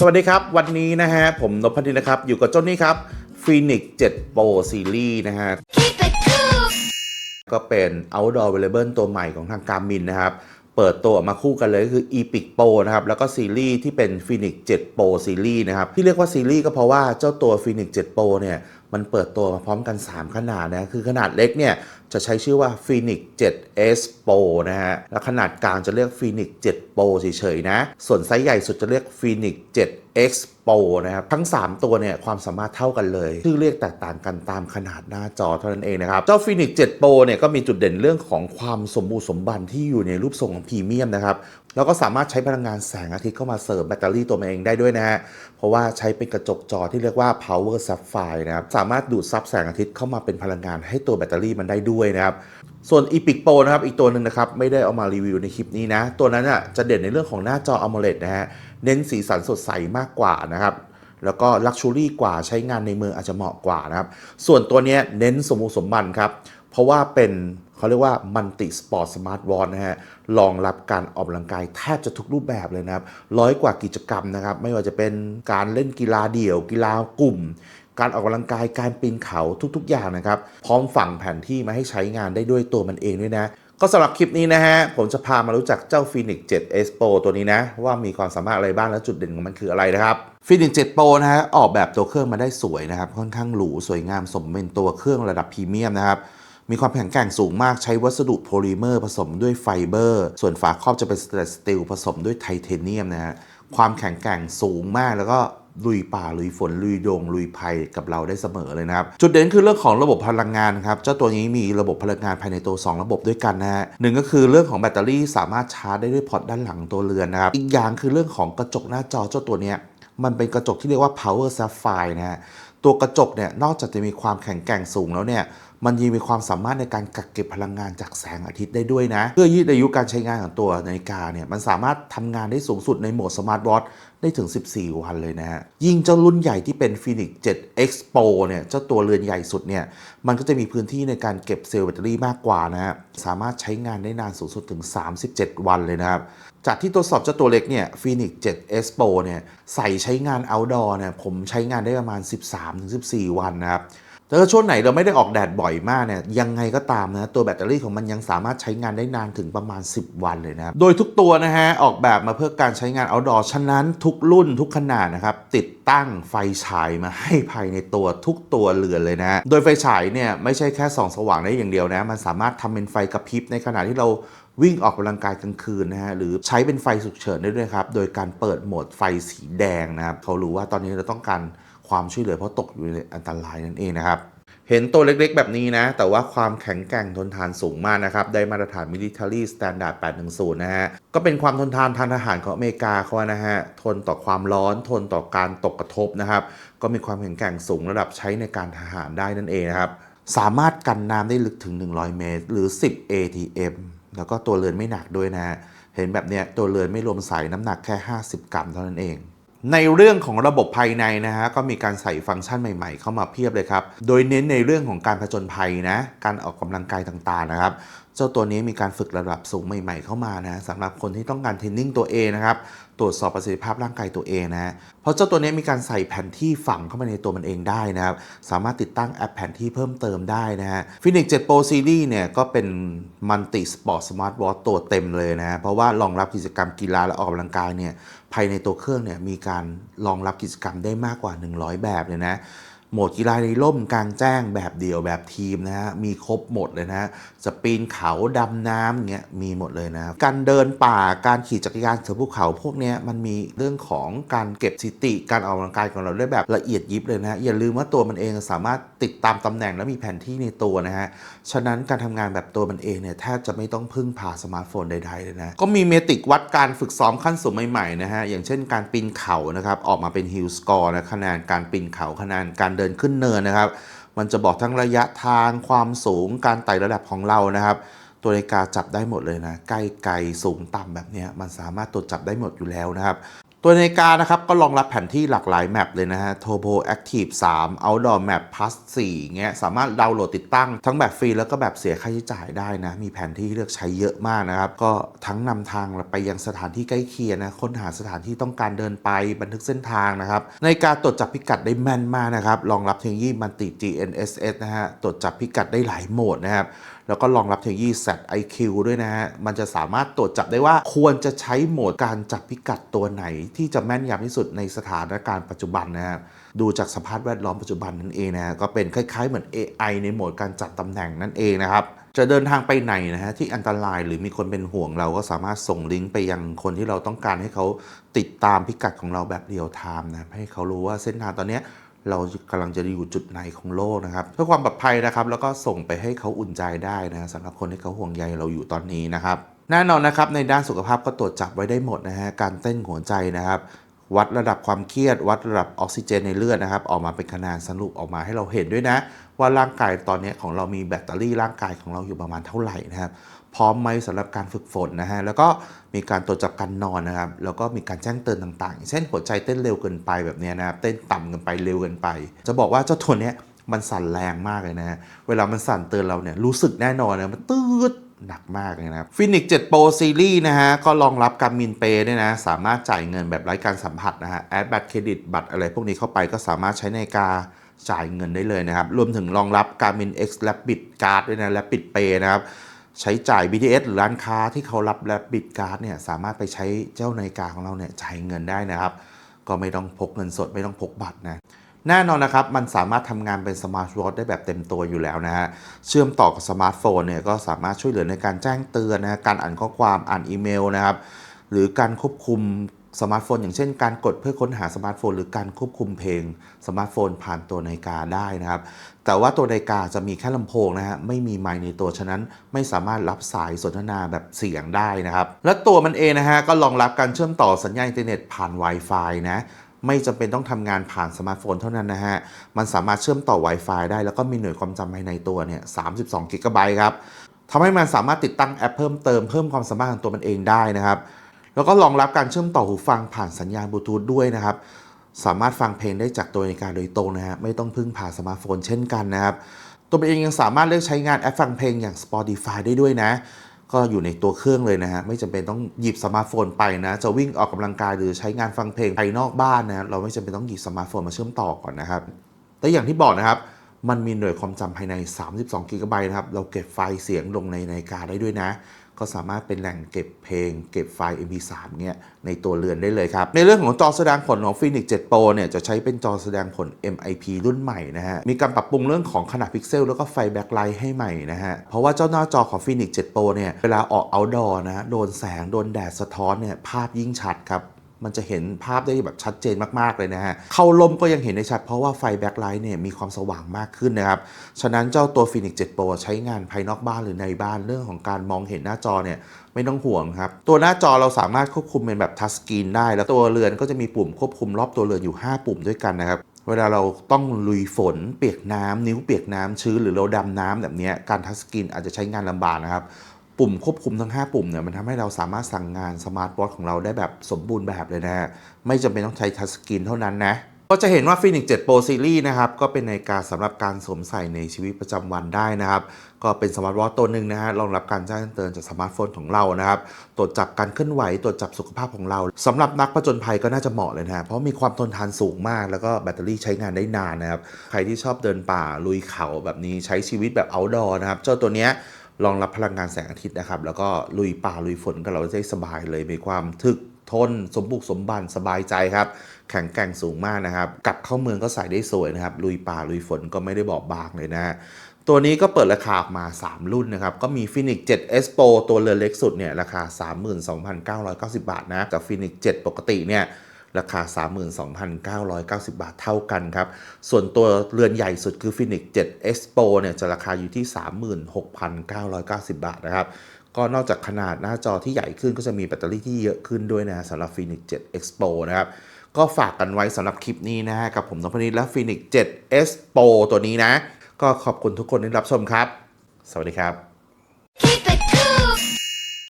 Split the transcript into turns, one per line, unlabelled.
สวัสดีครับ วันนี้นะฮะ ผมนพพันธ์นะครับ อยู่กับเจ้านี่ครับ Phoenix 7 Pro Series นะฮะ
Keep it cool.
ก็เป็น outdoor wearable ตัวใหม่ของทางการมินนะครับ เปิดตัวออกมาคู่กันเลยก็คือ Epic Pro นะครับ แล้วก็ซีรีส์ที่เป็น Phoenix 7 Pro Series นะครับ ที่เรียกว่าซีรีส์ก็เพราะว่าเจ้าตัว Phoenix 7 Pro เนี่ยมันเปิดตัวมาพร้อมกัน 3 ขนาดนะคือขนาดเล็กเนี่ยจะใช้ชื่อว่า Phoenix 7S Pro นะฮะ แล้วขนาดกลางจะเรียก Phoenix 7 Pro เฉยๆนะ ส่วนไซส์ใหญ่สุดจะเรียก Phoenix 7X Pro นะครับ ทั้ง 3 ตัวเนี่ยความสามารถเท่ากันเลย ชื่อเรียกแตกต่างกันตามขนาดหน้าจอเท่านั้นเองนะครับ เจ้า Phoenix 7 Pro เนี่ยก็มีจุดเด่นเรื่องของความสมบูรณ์สมบันที่อยู่ในรูปทรงของพรีเมียมนะครับแล้วก็สามารถใช้พลังงานแสงอาทิตย์เข้ามาเสริมแบตเตอรี่ตัวมันเองได้ด้วยนะฮะ เพราะว่าใช้เป็นกระจกจอที่เรียกว่า power sapphire นะครับ สามารถดูดซับแสงอาทิตย์เข้ามาเป็นพลังงานให้ตัวแบตเตอรี่มันได้ด้วยนะครับ ส่วน Epic Pro นะครับ อีกตัวหนึ่งนะครับ ไม่ได้เอามารีวิวในคลิปนี้นะ ตัวนั้นอะจะเด่นในเรื่องของหน้าจอ AMOLED นะฮะ เน้นสีสันสดใสมากกว่านะครับ แล้วก็ลักชูรี่กว่าใช้งานในเมืองอาจจะเหมาะกว่านะครับ ส่วนตัวนี้เน้นสมบูรณ์สมบันครับ เพราะว่าเป็นเขาเรียกว่ามัลติสปอร์ตสมาร์ทวอทนะฮะรองรับการออกกำลังกายแทบจะทุกรูปแบบเลยนะครับ ร้อยกว่ากิจกรรมนะครับ ไม่ว่าจะเป็นการเล่นกีฬาเดี่ยว กีฬากลุ่ม การออกกำลังกายการปีนเขาทุกๆ อย่างนะครับ พร้อมฝังแผนที่มาให้ใช้งานได้ด้วยตัวมันเองด้วยนะ ก็สำหรับคลิปนี้นะฮะ ผมจะพามารู้จักเจ้า Phoenix 7 S Pro ตัวนี้นะ ว่ามีความสามารถอะไรบ้างและจุดเด่นของมันคืออะไรนะครับ Phoenix 7 Pro นะฮะ ออกแบบตัวเครื่องมาได้สวยนะครับ ค่อนข้างหรู สวยงามสมเป็นตัวเครื่องระดับพรีเมียมนะครับมีความแข็งแกร่งสูงมากใช้วัสดุโพลิเมอร์ผสมด้วยไฟเบอร์ ส่วนฝาครอบจะเป็นสเตนเลสสตีลผสมด้วยไทเทเนียมนะฮะความแข็งแกร่งสูงมากแล้วก็ ลุยป่าลุยฝนลุยดงลุยภัยกับเราได้เสมอเลยนะครับ จุดเด่นคือเรื่องของระบบพลังงานครับเจ้าตัวนี้มีระบบพลังงานภายในตัว 2 ระบบด้วยกันนะฮะหนึ่งก็คือเรื่องของแบตเตอรี่สามารถชาร์จได้ด้วยพอร์ตด้านหลังตัวเรือนนะครับอีกอย่างคือเรื่องของกระจกหน้าจอเจ้าตัวนี้มันเป็นกระจกที่เรียกว่า power sapphire นะฮะตัวกระจกเนี่ยนอกจากจะมีความแข็งแกร่งสูงแล้วเนี่ย มันยังมีความสามารถในการกักเก็บพลังงานจากแสงอาทิตย์ได้ด้วยนะ เพื่อยืดอายุการใช้งานของตัวนาฬิกาเนี่ยมันสามารถทำงานได้สูงสุดในโหมดสมาร์ทวอทได้ถึง 14 วันเลยนะฮะ ยิ่งเจ้ารุ่นใหญ่ที่เป็น Phoenix 7 X Pro เนี่ย เจ้าตัวเรือนใหญ่สุดเนี่ย มันก็จะมีพื้นที่ในการเก็บเซลล์แบตเตอรี่มากกว่านะฮะ สามารถใช้งานได้นานสูงสุดถึง 37 วันเลยนะครับ จากที่ตรวสอบเจ้าตัวเล็กเนี่ย Phoenix 7 S Pro เนี่ย ใส่ใช้งาน outdoor เนี่ย ผมใช้งานได้ประมาณ 13-14 วันนะครับ แต่ถ้าช่วงไหนเราไม่ได้ออกแดดบ่อยมากเนี่ยยังไงก็ตามนะ ตัวแบตเตอรี่ของมันยังสามารถใช้งานได้นานถึงประมาณ 10 วันเลยนะครับโดยทุกตัวนะฮะออกแบบมาเพื่อการใช้งาน outdoor ฉะนั้นทุกรุ่นทุกขนาดนะครับ ติดตั้งไฟฉายมาให้ภายในตัวทุกตัวเรือนเลยนะ โดยไฟฉายเนี่ยไม่ใช่แค่ส่องสว่างได้อย่างเดียวนะ มันสามารถทำเป็นไฟกระพริบในขณะที่เราวิ่งออกกำลังกายกลางคืนนะฮะหรือใช้เป็นไฟฉุกเฉินได้ด้วยครับโดยการเปิดโหมดไฟสีแดงนะครับเขารู้ว่าตอนนี้เราต้องการ ความช่วยเหลือเพราะตกอยู่ในอันตรายนั่นเองนะครับ เห็นตัวเล็กๆ แบบนี้นะ แต่ว่าความแข็งแกร่งทนทานสูงมากนะครับ ได้มาตรฐาน Military Standard 810 นะฮะ ก็เป็นความทนทานทางทหารของอเมริกาเขานะฮะ ทนต่อความร้อนทนต่อการตกกระทบนะครับ ก็มีความแข็งแกร่งสูงระดับใช้ในการทหารได้นั่นเองนะครับสามารถกันน้ำได้ลึกถึง 100 เมตร หรือ 10 ATM แล้วก็ตัวเรือนไม่หนักด้วยนะ เห็นแบบเนี้ยตัวเรือนไม่รวมใส่น้ำหนักแค่ 50 กรัมเท่านั้นเอง ในเรื่องของระบบภายในนะฮะก็มีการใส่ฟังก์ชันใหม่ๆ เข้ามาเพียบเลยครับ โดยเน้นในเรื่องของการผจญภัยนะ การออกกำลังกายต่างๆนะครับ เจ้าตัวนี้มีการฝึกระดับสูงใหม่ ๆ เข้ามานะสำหรับคนที่ต้องการเทรนนิ่งตัวเองนะครับตรวจสอบประสิทธิภาพร่างกายตัวเองนะเพราะเจ้าตัวนี้มีการใส่แผนที่ฝังเข้ามาในตัวมันเองได้นะครับสามารถติดตั้งแอปแผนที่เพิ่มเติมได้นะฮะ Phoenix 7 Pro Series เนี่ยก็เป็นมัลติสปอร์ตสมาร์ทวอทตัวเต็มเลยนะเพราะว่ารองรับกิจกรรมกีฬาและออกกำลังกายเนี่ยภายในตัวเครื่องเนี่ยมีการรองรับกิจกรรมได้มากกว่า 100 แบบเลยนะ โหมดกีฬาในร่มกลางแจ้งแบบเดี่ยวแบบทีมนะฮะมีครบหมดเลยนะจะปีนเขาดำน้ำเงี้ยมีหมดเลยนะการเดินป่าการขี่จักรยานเสือภูเขาพวกเนี้ยมันมีเรื่องของการเก็บสิติ การออกกำลังกายของเราได้แบบละเอียดยิบเลยนะอย่าลืมว่าตัวมันเองสามารถติดตามตำแหน่งและมีแผนที่ในตัวนะฮะฉะนั้นการทำงานแบบตัวมันเองเนี่ยแทบจะไม่ต้องพึ่งพาสมาร์ทโฟนใดๆเลยนะก็มีเมติกวัดการฝึกซ้อมขั้นสูงใหม่ๆนะฮะอย่างเช่น การปีนเขานะครับออกมาเป็นฮิลสกอร์นะคะแนนการปีนเขาคะแนนการเดินขึ้นเนินนะครับ มันจะบอกทั้งระยะทางความสูงการไต่ระดับของเรานะครับ ตัวนาฬิกาจับได้หมดเลยนะ ใกล้ไกลสูงต่ำแบบนี้มันสามารถตรวจจับได้หมดอยู่แล้วนะครับ ตัวนาฬิกานะครับก็รองรับแผนที่หลากหลายแมปเลยนะฮะ Turbo Active 3 Outdoor Map Plus 4เงี้ยสามารถดาวน์โหลดติดตั้งทั้งแบบฟรีแล้วก็แบบเสียค่าใช้จ่ายได้นะ มีแผนที่เลือกใช้เยอะมากนะครับ ก็ทั้งนำทางไปยังสถานที่ใกล้เคียงนะค้นหาสถานที่ต้องการเดินไปบันทึกเส้นทางนะครับนาฬิกาตรวจจับพิกัดได้แม่นมากนะครับรองรับเทคโนโลยีมันติ GNSS นะฮะตรวจจับพิกัดได้หลายโหมดนะครับแล้วก็รองรับเทคโนโลยี Set IQ ด้วยนะฮะมันจะสามารถตรวจจับได้ว่าควรจะใช้โหมดการจับพิกัดตัวไหนที่จะแม่นยำที่สุดในสถานการณ์ปัจจุบันนะฮะดูจากสภาพแวดล้อมปัจจุบันนั่นเองนะก็เป็นคล้ายๆเหมือน AI ในโหมดการจัดตำแหน่งนั่นเองนะครับจะเดินทางไปไหนนะฮะที่อันตรายหรือมีคนเป็นห่วงเราก็สามารถส่งลิงก์ไปยังคนที่เราต้องการให้เขาติดตามพิกัดของเราแบบเรียลไทม์นะให้เขารู้ว่าเส้นทางตอนนี้เรากำลังจะอยู่จุดไหนของโลกนะครับเพื่อความปลอดภัยนะครับ แล้วก็ส่งไปให้เขาอุ่นใจได้นะสำหรับคนที่เขาห่วงใยเราอยู่ตอนนี้นะครับ แน่นอนนะครับในด้านสุขภาพก็ตรวจจับไว้ได้หมดนะฮะการเต้นหัวใจนะครับวัดระดับความเครียด วัดระดับออกซิเจนในเลือดนะครับ ออกมาเป็นคะแนนสรุปออกมาให้เราเห็นด้วยนะ ว่าร่างกายตอนนี้ของเรามีแบตเตอรี่ร่างกายของเราอยู่ประมาณเท่าไหร่นะครับ พร้อมไหมสำหรับการฝึกฝนนะฮะแล้วก็มีการตรวจจับการนอนนะครับ แล้วก็มีการแจ้งเตือนต่างๆ เช่นหัวใจเต้นเร็วเกินไปแบบนี้นะครับเต้นต่ำเกินไปเร็วเกินไป จะบอกว่าเจ้าตัวเนี้ยมันสั่นแรงมากเลยนะฮะเวลามันสั่นเตือนเราเนี่ยรู้สึกแน่นอนนะมันตืด หนักมากเลยนะครับฟินิก7 Pro Series นะฮะ ก็รองรับการมินเปย์ด้วยนะ สามารถจ่ายเงินแบบไร้การสัมผัสนะฮะ แอดบัตรเครดิตบัตรอะไรพวกนี้เข้าไปก็สามารถใช้ในการจ่ายเงินได้เลยนะครับ รวมถึงรองรับ Garmin X Rapid Card ด้วยนะ Rapid Pay นะครับ ใช้จ่าย BTS หรือร้านค้าที่เขารับ Rapid Card เนี่ย สามารถไปใช้เจ้านาฬิกาของเราเนี่ยจ่ายเงินได้นะครับ ก็ไม่ต้องพกเงินสดไม่ต้องพกบัตรนะ แน่นอนนะครับ มันสามารถทำงานเป็นสมาร์ทวอทได้แบบเต็มตัวอยู่แล้วนะฮะ เชื่อมต่อกับสมาร์ทโฟนเนี่ยก็สามารถช่วยเหลือในการแจ้งเตือนนะฮะ การอ่านข้อความอ่านอีเมลนะครับ หรือการควบคุมสมาร์ทโฟนอย่างเช่นการกดเพื่อค้นหาสมาร์ทโฟน หรือการควบคุมเพลงสมาร์ทโฟนผ่านตัวนาฬิกาได้นะครับ แต่ว่าตัวนาฬิกาจะมีแค่ลำโพงนะฮะไม่มีไมค์ในตัวฉะนั้นไม่สามารถรับสายสนทนาแบบเสียงได้นะครับ และตัวมันเองนะฮะก็รองรับการเชื่อมต่อสัญญาณอินเทอร์เน็ตผ่าน Wi-Fi นะ ไม่จำเป็นต้องทำงานผ่านสมาร์ทโฟนเท่านั้นนะฮะ มันสามารถเชื่อมต่อ Wi-Fi ได้ แล้วก็มีหน่วยความจำภายในตัวเนี่ย 32 กิกะไบต์ครับทำให้มันสามารถติดตั้งแอปเพิ่มเติมเพิ่มความสามารถของตัวมันเองได้นะครับ แล้วก็รองรับการเชื่อมต่อหูฟังผ่านสัญญาณบลูทูธด้วยนะครับ สามารถฟังเพลงได้จากตัวนาฬิกาโดยตรงนะฮะ ไม่ต้องพึ่งผ่านสมาร์ทโฟนเช่นกันนะครับ ตัวเองยังสามารถเลือกใช้งานแอปฟังเพลงอย่าง Spotify ได้ด้วยนะ ก็อยู่ในตัวเครื่องเลยนะฮะ ไม่จำเป็นต้องหยิบสมาร์ทโฟนไปนะ จะวิ่งออกกำลังกายหรือใช้งานฟังเพลงภายนอกบ้านนะเราไม่จำเป็นต้องหยิบสมาร์ทโฟนมาเชื่อมต่อก่อนนะครับแต่อย่างที่บอกนะครับมันมีหน่วยความจำภายใน 32 กิกะไบต์นะครับ เราเก็บไฟล์เสียงลงในนาฬิกาได้ด้วยนะ ก็สามารถเป็นแหล่งเก็บเพลง เก็บไฟล์ MP3 เนี่ยในตัวเรือนได้เลยครับ ในเรื่องของจอแสดงผลของ Phoenix 7 Pro เนี่ยจะใช้เป็นจอแสดงผล MIP รุ่นใหม่นะฮะ มีการปรับปรุงเรื่องของขนาดพิกเซล แล้วก็ไฟแบ็คไลท์ให้ใหม่นะฮะ เพราะว่าเจ้าหน้าจอของ Phoenix 7 Pro เนี่ยเวลาออก outdoor นะโดนแสงโดนแดดสะท้อนเนี่ยภาพยิ่งชัดครับ มันจะเห็นภาพได้แบบชัดเจนมาก ๆ เลยนะฮะ เข้าลมก็ยังเห็นได้ชัดเพราะว่าไฟแบ็คไลท์เนี่ยมีความสว่างมากขึ้นนะครับ ฉะนั้นเจ้าตัว Phoenix 7 Pro ใช้งานภายนอกบ้านหรือในบ้านเรื่องของการมองเห็นหน้าจอเนี่ยไม่ต้องห่วงครับ ตัวหน้าจอเราสามารถควบคุมเป็นแบบทัชสกรีนได้ แล้วตัวเรือนก็จะมีปุ่มควบคุมรอบตัวเรือนอยู่ 5 ปุ่มด้วยกันนะครับเวลาเราต้องลุยฝนเปียกน้ำนิ้วเปียกน้ำชื้นหรือเราดำน้ำแบบนี้การทัชสกรีนอาจจะใช้งานลำบากนะครับ ปุ่มควบคุมทั้ง 5 ปุ่มเนี่ยมันทำให้เราสามารถสั่งงานสมาร์ทวอทของเราได้แบบสมบูรณ์แบบเลยนะฮะไม่จำเป็นต้องใช้ทัชสกรีนเท่านั้นนะ ก็จะเห็นว่า Phoenix 7 Pro Series นะครับ ก็เป็นนาฬิกาสำหรับการสวมใส่ในชีวิตประจำวันได้นะครับ ก็เป็นสมาร์ทวอทตัวหนึ่งนะฮะรองรับการแจ้งเตือนจากสมาร์ทโฟนของเรานะครับตรวจจับการเคลื่อนไหวตรวจจับสุขภาพของเราสำหรับนักผจญภัยก็น่าจะเหมาะเลยนะฮะเพราะมีความทนทานสูงมาก แล้วก็แบตเตอรี่ใช้งานได้นานนะครับใครที่ชอบเดินป่าลุยเขาแบบนี้ใช้ชีวิตแบบ outdoor นะครับเจ้าตัวเนี้ย รองรับพลังงานแสงอาทิตย์นะครับ แล้วก็ลุยป่าลุยฝนกับเราได้สบายเลยมีความถึกทนสมบุกสมบันสบายใจครับ แข็งแกร่งสูงมากนะครับกลับเข้าเมืองก็ใส่ได้สวยนะครับ ลุยป่าลุยฝนก็ไม่ได้บอบบางเลยนะฮะตัวนี้ก็เปิดราคาออกมา 3 รุ่นนะครับ ก็มี Phoenix 7 S Pro ตัวเรือเล็กสุดเนี่ยราคา 32,990 บาทนะกับ Phoenix 7 ปกติเนี่ย ราคา 32,990 บาทเท่ากันครับ ส่วนตัวเรือนใหญ่สุดคือ Phoenix 7 Expo เนี่ยจะราคาอยู่ที่ 36,990 บาทนะครับ ก็นอกจากขนาดหน้าจอที่ใหญ่ขึ้นก็จะมีแบตเตอรี่ที่เยอะขึ้นด้วยนะสำหรับ Phoenix 7 Expo นะครับก็ฝากกันไว้สำหรับคลิปนี้นะฮะกับผมนพนิดและ Phoenix 7 Expo ตัวนี้นะ ก็ขอบคุณทุกคนที่รับชมครับ สวัสดีครับ
Keep it